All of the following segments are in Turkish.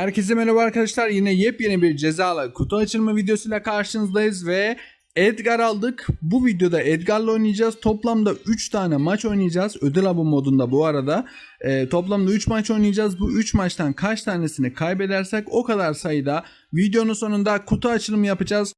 Herkese merhaba arkadaşlar. Yine yepyeni bir cezalı kutu açılma videosuyla karşınızdayız ve Edgar aldık. Bu videoda Edgar'la oynayacağız. Toplamda 3 tane maç oynayacağız. Ödül avı modunda bu arada. Ee, toplamda 3 maç oynayacağız. Bu 3 maçtan kaç tanesini kaybedersek o kadar sayıda videonun sonunda kutu açılımı yapacağız.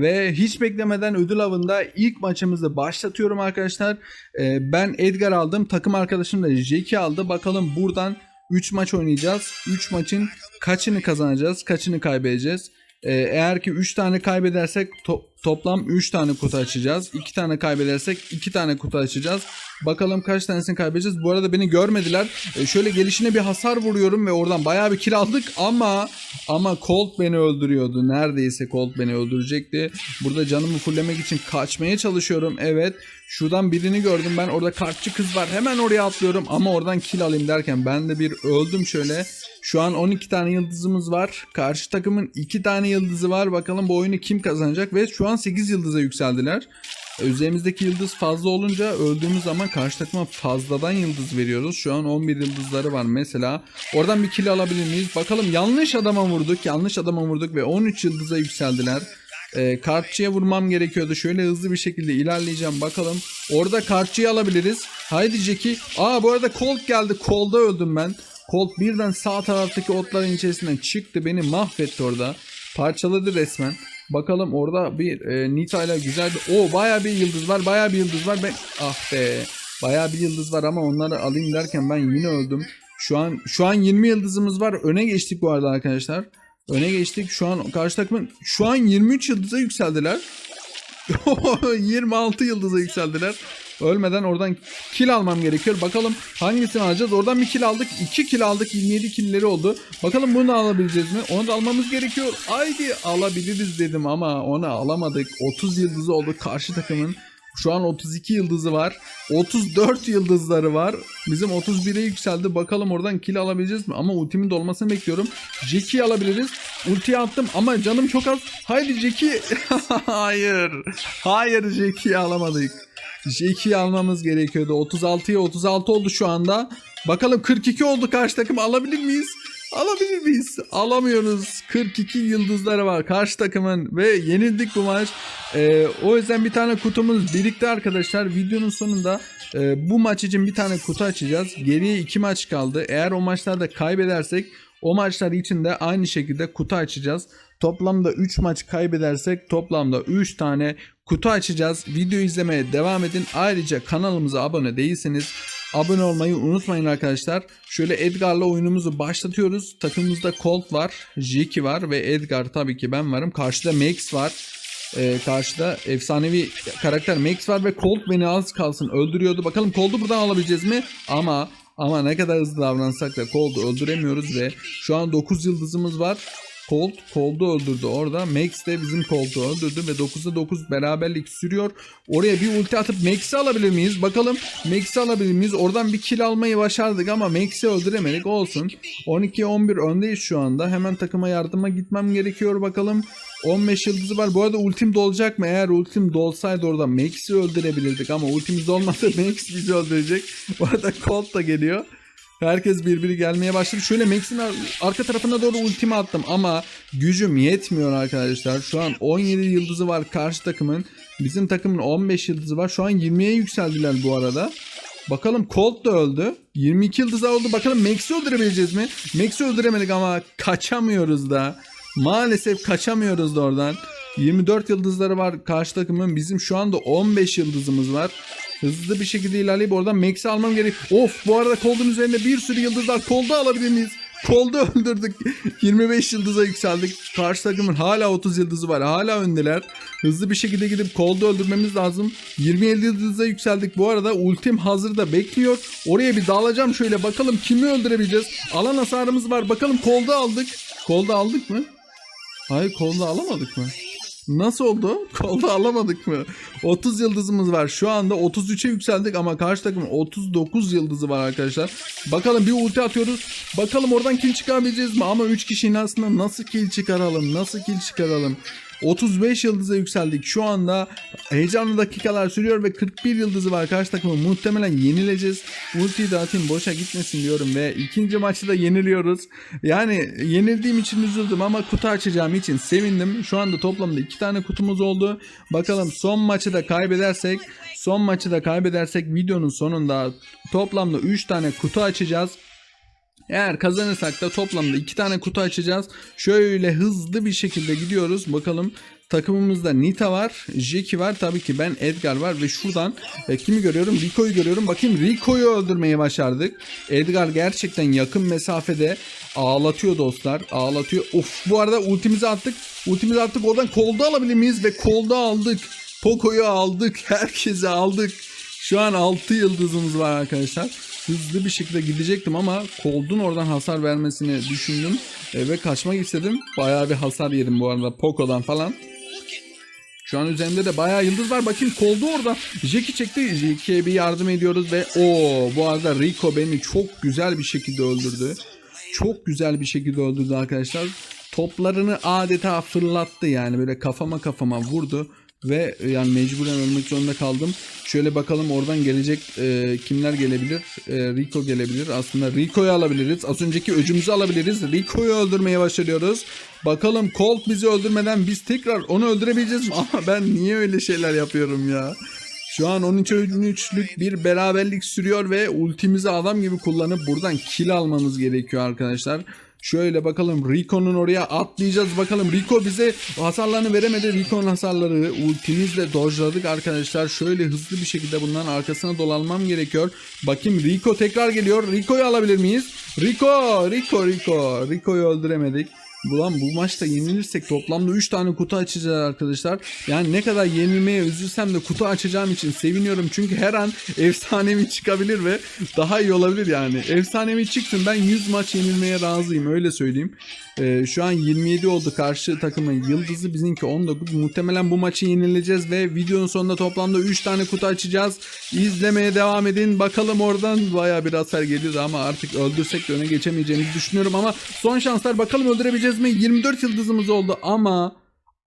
Ve hiç beklemeden ödül avında ilk maçımızı başlatıyorum arkadaşlar. Ee, ben Edgar aldım. Takım arkadaşım da Jeki aldı. Bakalım buradan 3 maç oynayacağız. 3 maçın kaçını kazanacağız, kaçını kaybedeceğiz. Ee, eğer ki 3 tane kaybedersek toplam 3 tane kutu açacağız. 2 tane kaybedersek 2 tane kutu açacağız. Bakalım kaç tanesini kaybedeceğiz. Bu arada beni görmediler. Ee, şöyle gelişine bir hasar vuruyorum ve oradan bayağı bir kill aldık ama ama Colt beni öldürüyordu. Neredeyse Colt beni öldürecekti. Burada canımı fullemek için kaçmaya çalışıyorum. Evet. Şuradan birini gördüm ben. Orada kartçı kız var. Hemen oraya atlıyorum ama oradan kill alayım derken ben de bir öldüm şöyle. Şu an 12 tane yıldızımız var. Karşı takımın 2 tane yıldızı var. Bakalım bu oyunu kim kazanacak ve şu an 8 yıldıza yükseldiler. Üzerimizdeki yıldız fazla olunca öldüğümüz zaman karşı takıma fazladan yıldız veriyoruz. Şu an 11 yıldızları var mesela. Oradan bir kill alabilir miyiz? Bakalım yanlış adama vurduk. Yanlış adama vurduk ve 13 yıldıza yükseldiler. Ee, kartçıya vurmam gerekiyordu. Şöyle hızlı bir şekilde ilerleyeceğim. Bakalım. Orada kartçıyı alabiliriz. Haydi Jackie. Aa bu arada Colt geldi. Colt'da öldüm ben. Colt birden sağ taraftaki otların içerisinden çıktı. Beni mahvetti orada. Parçaladı resmen. Bakalım orada bir e, Nita ile güzel bir... Oo baya bir yıldız var. Baya bir yıldız var. Ben... Ah be. Baya bir yıldız var ama onları alayım derken ben yine öldüm. Şu an şu an 20 yıldızımız var. Öne geçtik bu arada arkadaşlar. Öne geçtik. Şu an karşı takımın şu an 23 yıldıza yükseldiler. 26 yıldıza yükseldiler. Ölmeden oradan kill almam gerekiyor. Bakalım hangisini alacağız. Oradan bir kill aldık. 2 kill aldık. 27 killleri oldu. Bakalım bunu alabileceğiz mi? Onu da almamız gerekiyor. Haydi alabiliriz dedim ama onu alamadık. 30 yıldızı oldu karşı takımın. Şu an 32 yıldızı var. 34 yıldızları var. Bizim 31'e yükseldi. Bakalım oradan kill alabileceğiz mi? Ama ultimin dolmasını bekliyorum. Jackie'yi alabiliriz. Ultiyi attım ama canım çok az. Haydi Jackie. Hayır. Hayır Jackie'yi alamadık. Jackie'yi almamız gerekiyordu. 36'ya 36 oldu şu anda. Bakalım 42 oldu karşı takım alabilir miyiz? Alabilir miyiz? Alamıyoruz. 42 yıldızları var karşı takımın ve yenildik bu maç. Ee, o yüzden bir tane kutumuz birlikte arkadaşlar. Videonun sonunda e, bu maç için bir tane kutu açacağız. Geriye iki maç kaldı. Eğer o maçlarda kaybedersek o maçlar için de aynı şekilde kutu açacağız. Toplamda 3 maç kaybedersek toplamda 3 tane kutu açacağız. Video izlemeye devam edin. Ayrıca kanalımıza abone değilseniz abone olmayı unutmayın arkadaşlar. Şöyle Edgar'la oyunumuzu başlatıyoruz. Takımımızda Colt var, Jiki var ve Edgar tabii ki ben varım. Karşıda Max var. Ee, karşıda efsanevi karakter Max var ve Colt beni az kalsın öldürüyordu. Bakalım Colt'u buradan alabileceğiz mi? Ama ama ne kadar hızlı davransak da Colt'u öldüremiyoruz ve şu an 9 yıldızımız var. Colt, Colt'u öldürdü orada. Max de bizim Colt'u öldürdü ve 9'da 9 beraberlik sürüyor. Oraya bir ulti atıp Max'i alabilir miyiz? Bakalım Max'i alabilir miyiz? Oradan bir kill almayı başardık ama Max'i öldüremedik. Olsun. 12'ye 11 öndeyiz şu anda. Hemen takıma yardıma gitmem gerekiyor bakalım. 15 yıldızı var. Bu arada ultim dolacak mı? Eğer ultim dolsaydı orada Max'i öldürebilirdik ama ultimiz dolmasa Max bizi öldürecek. Bu arada Colt da geliyor. Herkes birbiri gelmeye başladı. Şöyle Max'in ar- arka tarafına doğru ultimi attım ama gücüm yetmiyor arkadaşlar. Şu an 17 yıldızı var karşı takımın. Bizim takımın 15 yıldızı var. Şu an 20'ye yükseldiler bu arada. Bakalım Colt da öldü. 22 yıldızı oldu. Bakalım Max'i öldürebileceğiz mi? Max'i öldüremedik ama kaçamıyoruz da. Maalesef kaçamıyoruz da oradan. 24 yıldızları var karşı takımın. Bizim şu anda 15 yıldızımız var. Hızlı bir şekilde ilerleyip oradan Max'i almam gerek. Of bu arada Cold'un üzerinde bir sürü yıldız var. Cold'u alabilir miyiz? Cold'u öldürdük. 25 yıldıza yükseldik. Karşı takımın hala 30 yıldızı var. Hala öndeler. Hızlı bir şekilde gidip Cold'u öldürmemiz lazım. 27 yıldıza yükseldik. Bu arada ultim hazırda bekliyor. Oraya bir dalacağım şöyle bakalım kimi öldürebileceğiz. Alan hasarımız var. Bakalım Cold'u aldık. Cold'u aldık mı? Hayır Cold'u alamadık mı? Nasıl oldu? Kolda alamadık mı? 30 yıldızımız var. Şu anda 33'e yükseldik ama karşı takımın 39 yıldızı var arkadaşlar. Bakalım bir ulti atıyoruz. Bakalım oradan kill çıkarabileceğiz mi? Ama 3 kişinin aslında nasıl kill çıkaralım? Nasıl kill çıkaralım? 35 yıldıza yükseldik. Şu anda heyecanlı dakikalar sürüyor ve 41 yıldızı var. Karşı takımı muhtemelen yenileceğiz. Ultiyi de atayım boşa gitmesin diyorum ve ikinci maçı da yeniliyoruz. Yani yenildiğim için üzüldüm ama kutu açacağım için sevindim. Şu anda toplamda iki tane kutumuz oldu. Bakalım son maçı da kaybedersek son maçı da kaybedersek videonun sonunda toplamda 3 tane kutu açacağız. Eğer kazanırsak da toplamda 2 tane kutu açacağız. Şöyle hızlı bir şekilde gidiyoruz. Bakalım takımımızda Nita var, Jackie var, tabii ki ben Edgar var ve şuradan e, kimi görüyorum? Rico'yu görüyorum. Bakayım Rico'yu öldürmeyi başardık. Edgar gerçekten yakın mesafede ağlatıyor dostlar. Ağlatıyor. Of bu arada ultimizi attık. Ultimizi attık. Oradan kolda alabilir miyiz? Ve kolda aldık. Poco'yu aldık. Herkesi aldık. Şu an 6 yıldızımız var arkadaşlar. Hızlı bir şekilde gidecektim ama Cold'un oradan hasar vermesini düşündüm. E, ve kaçmak istedim. Bayağı bir hasar yedim bu arada Poco'dan falan. Şu an üzerinde de bayağı yıldız var. Bakayım Cold'u orada. Jackie çekti. Jackie'ye bir yardım ediyoruz ve o bu arada Rico beni çok güzel bir şekilde öldürdü. Çok güzel bir şekilde öldürdü arkadaşlar. Toplarını adeta fırlattı yani böyle kafama kafama vurdu ve e, yani mecburen ölmek zorunda kaldım. Şöyle bakalım oradan gelecek e, kimler gelebilir? E, Rico gelebilir. Aslında Rico'yu alabiliriz. Az önceki öcümüzü alabiliriz. Rico'yu öldürmeye başlıyoruz. Bakalım Colt bizi öldürmeden biz tekrar onu öldürebileceğiz mi? Ama ben niye öyle şeyler yapıyorum ya? Şu an 13 13'lük bir beraberlik sürüyor ve ultimizi adam gibi kullanıp buradan kill almamız gerekiyor arkadaşlar. Şöyle bakalım Rico'nun oraya atlayacağız bakalım. Rico bize hasarlarını veremedi. Rico'nun hasarları ultimizle dojladık arkadaşlar. Şöyle hızlı bir şekilde bunların arkasına dolanmam gerekiyor. Bakayım Rico tekrar geliyor. Rico'yu alabilir miyiz? Rico, Rico, Rico. Rico'yu öldüremedik. Ulan bu maçta yenilirsek toplamda 3 tane kutu açacağız arkadaşlar. Yani ne kadar yenilmeye üzülsem de kutu açacağım için seviniyorum. Çünkü her an efsanevi çıkabilir ve daha iyi olabilir yani. Efsanevi çıksın ben 100 maç yenilmeye razıyım öyle söyleyeyim. Ee, şu an 27 oldu karşı takımın yıldızı bizimki 19. Muhtemelen bu maçı yenileceğiz ve videonun sonunda toplamda 3 tane kutu açacağız. İzlemeye devam edin. Bakalım oradan baya bir hasar geliyordu ama artık öldürsek de öne geçemeyeceğimizi düşünüyorum ama son şanslar bakalım öldürebileceğiz mi? 24 yıldızımız oldu ama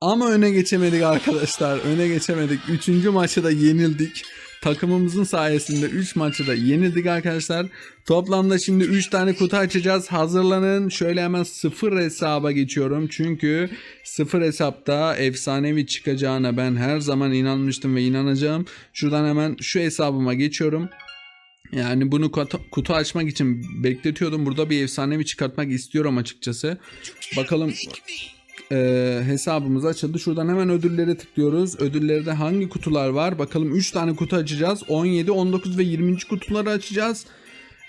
ama öne geçemedik arkadaşlar. Öne geçemedik. Üçüncü maçı da yenildik. Takımımızın sayesinde 3 maçı da yenildik arkadaşlar. Toplamda şimdi 3 tane kutu açacağız. Hazırlanın. Şöyle hemen sıfır hesaba geçiyorum. Çünkü sıfır hesapta efsanevi çıkacağına ben her zaman inanmıştım ve inanacağım. Şuradan hemen şu hesabıma geçiyorum. Yani bunu kutu, kutu açmak için bekletiyordum. Burada bir efsanevi çıkartmak istiyorum açıkçası. Bakalım e, hesabımız açıldı. Şuradan hemen ödülleri tıklıyoruz. Ödüllerde hangi kutular var? Bakalım 3 tane kutu açacağız. 17, 19 ve 20. kutuları açacağız.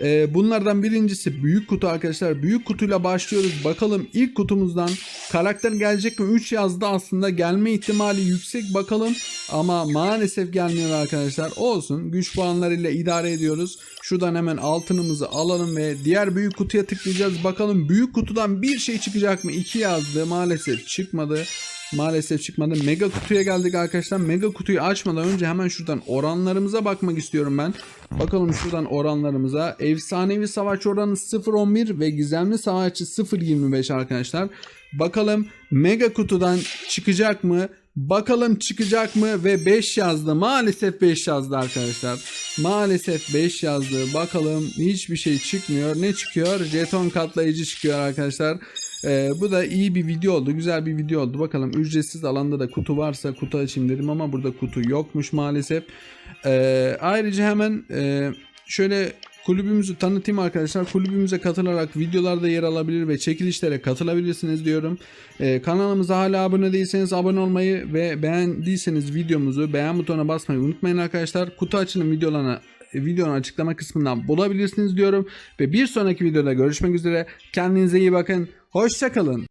E, bunlardan birincisi büyük kutu arkadaşlar. Büyük kutuyla başlıyoruz. Bakalım ilk kutumuzdan karakter gelecek mi? 3 yazdı aslında. Gelme ihtimali yüksek bakalım. Ama maalesef gelmiyor arkadaşlar. Olsun. Güç puanlarıyla idare ediyoruz. Şuradan hemen altınımızı alalım ve diğer büyük kutuya tıklayacağız. Bakalım büyük kutudan bir şey çıkacak mı? 2 yazdı. Maalesef çıkmadı. Maalesef çıkmadı. Mega kutuya geldik arkadaşlar. Mega kutuyu açmadan önce hemen şuradan oranlarımıza bakmak istiyorum ben. Bakalım şuradan oranlarımıza. Efsanevi savaş oranı 0.11 ve gizemli savaşçı 0.25 arkadaşlar. Bakalım mega kutudan çıkacak mı? Bakalım çıkacak mı? Ve 5 yazdı. Maalesef 5 yazdı arkadaşlar. Maalesef 5 yazdı. Bakalım hiçbir şey çıkmıyor. Ne çıkıyor? Jeton katlayıcı çıkıyor arkadaşlar. Ee, bu da iyi bir video oldu. Güzel bir video oldu. Bakalım ücretsiz alanda da kutu varsa kutu açayım dedim ama burada kutu yokmuş maalesef. Ee, ayrıca hemen e, şöyle kulübümüzü tanıtayım arkadaşlar. Kulübümüze katılarak videolarda yer alabilir ve çekilişlere katılabilirsiniz diyorum. Ee, kanalımıza hala abone değilseniz abone olmayı ve beğendiyseniz videomuzu beğen butonuna basmayı unutmayın arkadaşlar. Kutu açılım videolarına videonun açıklama kısmından bulabilirsiniz diyorum. Ve bir sonraki videoda görüşmek üzere. Kendinize iyi bakın. Hoşçakalın.